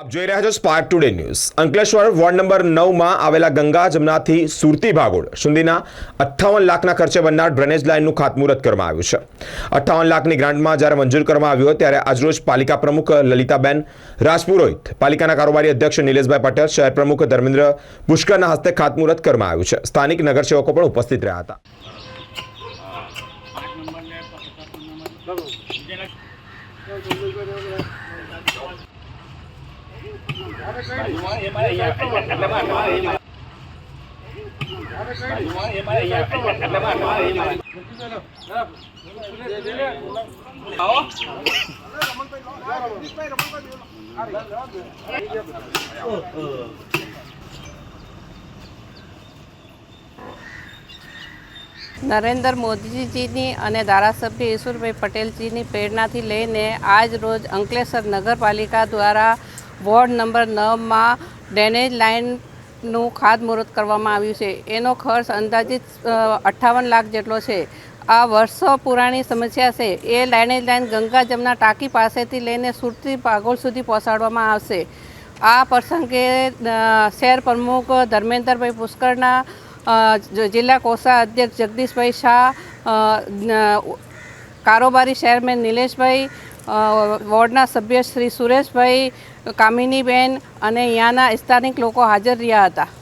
આપ જોઈ રહ્યા છો spark today news Ankleshwar ward number નવમાં આવેલા ગંગા જમનાથી સુરતી ભાગોળ સુધીના અઠ્ઠાવન લાખના ખર્ચે બનનાર ડ્રેનેજ લાઇનનું ખાતમુહૂર્ત કરવામાં આવ્યું છે. અઠ્ઠાવન લાખની ગ્રાન્ટમાં જ્યારે મંજૂર કરવામાં આવ્યું ત્યારે આજરોજ પાલિકા પ્રમુખ લલિતાબેન રાજપુરોહિત, પાલિકાના કારોબારી અધ્યક્ષ નિલેશભાઈ પટેલ, શહેર પ્રમુખ ધર્મેન્દ્ર પુષ્કરના હસ્તે ખાતમુહૂર્ત કરવામાં આવ્યું છે. સ્થાનિક નગરસેવકો પણ ઉપસ્થિત રહ્યા હતા. નરેન્દ્ર મોદીજીની અને ધારાસભ્ય ઈશ્વરભાઈ પટેલજીની પ્રેરણાથી લઈને આજ રોજ અંકલેશ્વર નગરપાલિકા દ્વારા વોર્ડ નંબર નવમાં ડ્રેનેજ લાઇનનું ખાતમુહૂર્ત કરવામાં આવ્યું છે. એનો ખર્ચ અંદાજિત અઠ્ઠાવન લાખ જેટલો છે. આ વર્ષો પુરાણી સમસ્યા છે. એ ડ્રેનેજ લાઇન ગંગા જમના ટાંકી પાસેથી લઈને સુરતી પાગોળ સુધી પહોંચાડવામાં આવશે. આ પ્રસંગે શહેર પ્રમુખ ધર્મેન્દ્રભાઈ પુષ્કરના જિલ્લા કોષા અધ્યક્ષ જગદીશભાઈ શાહ કારોબારી ચેરમેન નિલેશભાઈ વોર્ડના સભ્ય શ્રી સુરેશભાઈ કામિનીબેન અને અહીંયાના સ્થાનિક લોકો હાજર રહ્યા હતા.